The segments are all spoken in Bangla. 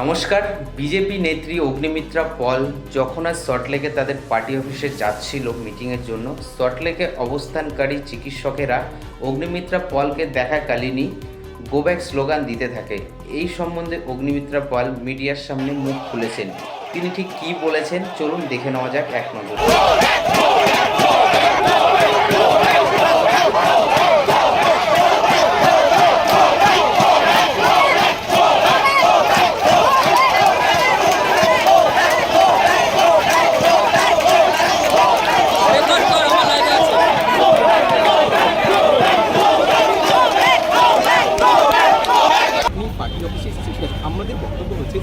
নমস্কার, বিজেপি নেত্রী অগ্নিমিত্রা পল যখন আজ সল্টলেকে তাদের পার্টি অফিসে যাচ্ছিল মিটিংয়ের জন্য সল্টলেকে অবস্থানকারী চিকিৎসকেরা অগ্নিমিত্রা পলকে দেখাকালীনই গোব্যাক স্লোগান দিতে থাকে। এই সম্বন্ধে অগ্নিমিত্রা পল মিডিয়ার সামনে মুখ খুলেছেন। তিনি ঠিক কী বলেছেন? চলুন দেখে নেওয়া যাক এক নজর আপনি পার্টি অফিসে এসেছেন ঠিক আছে আমাদের বক্তব্য হচ্ছে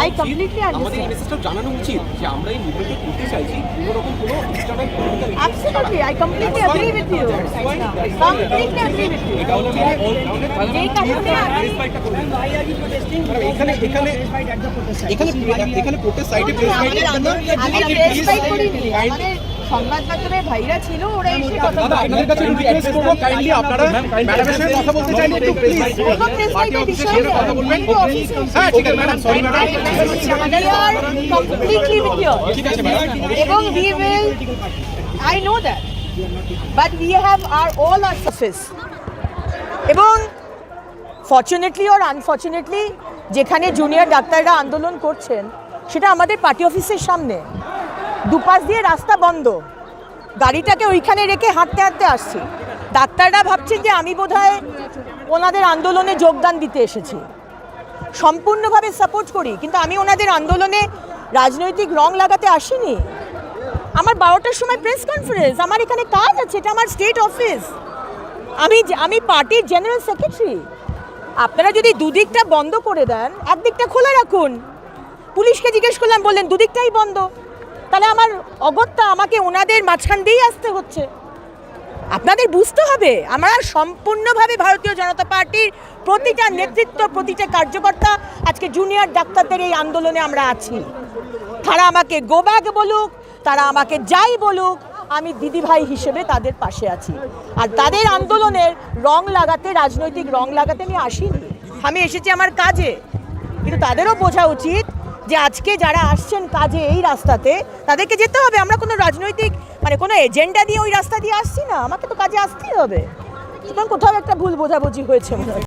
এই completely understand. আমাদের এই মেসেজটা জানানো উচিত যে আমরা এই মুভমেন্টে করতে চাইছি কোনো রকম কোনো external political Absolutely, I completely agree with you. Completely agree with you. এটা হলো যেই কারণে আমি এখানে এখানে এখানে এখানে প্রোটেস্ট সাইটে প্রেস আমাদের আন্দোলন আমি প্রেস ফাইট করিনি আমাদের সংবাদ মাধ্যমের ভাইরা ছিল ওরা এসে কথা আপনাদের কাছে রিকোয়েস্ট করব কাইন্ডলি আপনারা ম্যাডামের সঙ্গে কথা বলতে চাইলে একটু প্লিজ কোনো প্রেস ফাইটের কথা বলবেন। হ্যাঁ ঠিক আছে madam sorry madam We are completely with you. ঠিক আছে ম্যাডাম এবং but we have our all our surface এবং ফর্চুনেটলি অর আনফর্চুনেটলি যেখানে জুনিয়র ডাক্তাররা আন্দোলন করছেন সেটা আমাদের পার্টি অফিসের সামনে। দুপাশ দিয়ে রাস্তা বন্ধ। গাড়িটাকে ওইখানে রেখে হাঁটতে হাঁটতে আসছি। ডাক্তাররা ভাবছেন যে আমি বোধহয় ওনাদের আন্দোলনে যোগদান দিতে এসেছি। সম্পূর্ণভাবে সাপোর্ট করি, কিন্তু আমি ওনাদের আন্দোলনে রাজনৈতিক রং লাগাতে আসিনি। আমার বারোটার সময় প্রেস কনফারেন্স আমার এখানে কাজ আছে, এটা আমার স্টেট অফিস আমি আমি পার্টির জেনারেল সেক্রেটারি আপনারা যদি দুদিকটা বন্ধ করে দেন, একদিকটা খোলা রাখুন। পুলিশকে জিজ্ঞেস করলাম, বললেন, দুদিকটাই বন্ধ। তাহলে আমার অগত্যা আমাকে ওনাদের মাঝখান দিয়েই আসতে হচ্ছে। আপনাদের বুঝতে হবে, আমরা সম্পূর্ণভাবে ভারতীয় জনতা পার্টির প্রতিটা নেতৃত্ব, প্রতিটা কার্যকর্তা, আজকে জুনিয়র ডাক্তারদের এই আন্দোলনে আমরা আছি। তারা আমাকে গোব্যাক বলুক, তারা আমাকে যাই বলুক, আমি দিদিভাই হিসেবে তাদের পাশে আছি। আর তাদের আন্দোলনের রং লাগাতে, রাজনৈতিক রং লাগাতে আমি আসিনি। আমি এসেছি আমার কাজে। কিন্তু তাদেরও বোঝা উচিত যে আজকে যারা আসছেন কাজে এই রাস্তাতে, তাদেরকে যেতে হবে। আমরা কোনো রাজনৈতিক মানে কোনো এজেন্ডা দিয়ে ওই রাস্তা দিয়ে আসছি না। আমাকে তো কাজে আসতেই হবে। সুতরাং কোথাও একটা ভুল বোঝাবুঝি হয়েছে মনে হয়।